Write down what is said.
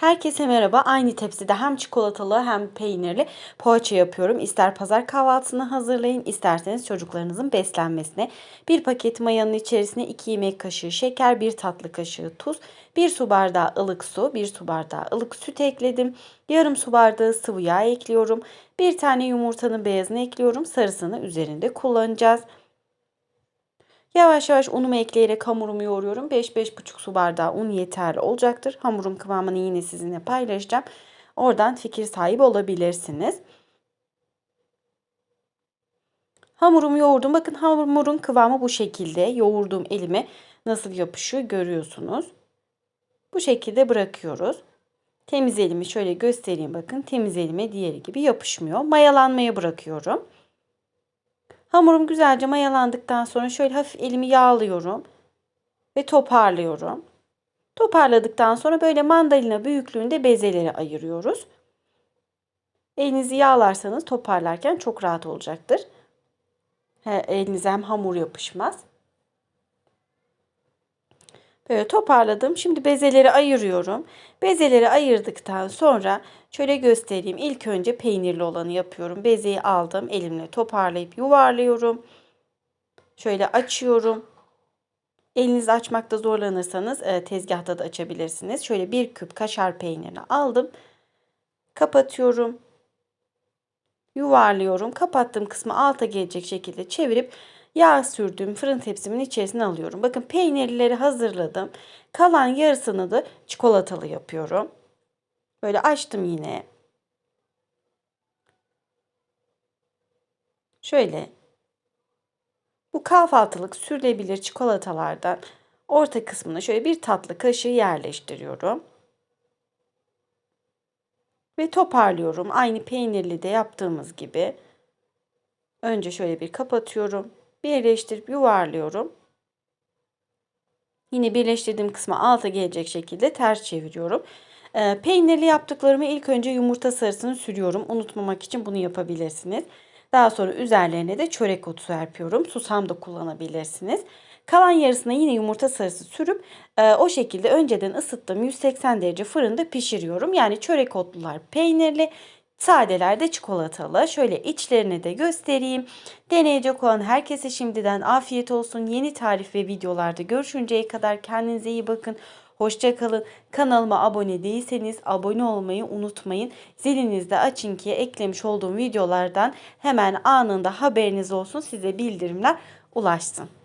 Herkese merhaba. Aynı tepside hem çikolatalı hem peynirli poğaça yapıyorum. İster pazar kahvaltısını hazırlayın, isterseniz çocuklarınızın beslenmesine. Bir paket mayanın içerisine 2 yemek kaşığı şeker, 1 tatlı kaşığı tuz, 1 su bardağı ılık su, 1 su bardağı ılık süt ekledim. Yarım su bardağı sıvı yağ ekliyorum. Bir tane yumurtanın beyazını ekliyorum. Sarısını üzerinde kullanacağız. Yavaş yavaş unumu ekleyerek hamurumu yoğuruyorum. 5-5,5 su bardağı un yeterli olacaktır. Hamurun kıvamını yine sizinle paylaşacağım. Oradan fikir sahibi olabilirsiniz. Hamurumu yoğurdum. Bakın hamurun kıvamı bu şekilde. Yoğurduğum elime nasıl yapışıyor görüyorsunuz. Bu şekilde bırakıyoruz. Temiz elimi şöyle göstereyim bakın. Temiz elime diğeri gibi yapışmıyor. Mayalanmaya bırakıyorum. Hamurum güzelce mayalandıktan sonra şöyle hafif elimi yağlıyorum ve toparlıyorum. Toparladıktan sonra böyle mandalina büyüklüğünde bezeleri ayırıyoruz. Elinizi yağlarsanız toparlarken çok rahat olacaktır. elinize hem hamur yapışmaz. Böyle toparladım. Şimdi bezeleri ayırıyorum. Bezeleri ayırdıktan sonra şöyle göstereyim. İlk önce peynirli olanı yapıyorum. Bezeyi aldım. Elimle toparlayıp yuvarlıyorum. Şöyle açıyorum. Elinizi açmakta zorlanırsanız e, tezgahta da açabilirsiniz. Şöyle bir küp kaşar peynirini aldım. Kapatıyorum. Yuvarlıyorum. Kapattığım kısmı alta gelecek şekilde çevirip yağ sürdüğüm fırın tepsimin içerisine alıyorum. Bakın peynirleri hazırladım. Kalan yarısını da çikolatalı yapıyorum. Böyle açtım yine. Şöyle bu kahvaltılık sürülebilir çikolatalardan orta kısmına şöyle bir tatlı kaşığı yerleştiriyorum. Ve toparlıyorum. Aynı peynirli de yaptığımız gibi. Önce şöyle bir kapatıyorum birleştirip yuvarlıyorum. Yine birleştirdiğim kısma alta gelecek şekilde ters çeviriyorum. E, peynirli yaptıklarımı ilk önce yumurta sarısını sürüyorum. Unutmamak için bunu yapabilirsiniz. Daha sonra üzerlerine de çörek otu serpiyorum. Susam da kullanabilirsiniz. Kalan yarısına yine yumurta sarısı sürüp e, o şekilde önceden ısıttığım 180 derece fırında pişiriyorum. Yani çörek otlular peynirli, Sadeler de çikolatalı. Şöyle içlerini de göstereyim. Deneyecek olan herkese şimdiden afiyet olsun. Yeni tarif ve videolarda görüşünceye kadar kendinize iyi bakın. Hoşçakalın. Kanalıma abone değilseniz abone olmayı unutmayın. Zilinizi de açın ki eklemiş olduğum videolardan hemen anında haberiniz olsun. Size bildirimler ulaşsın.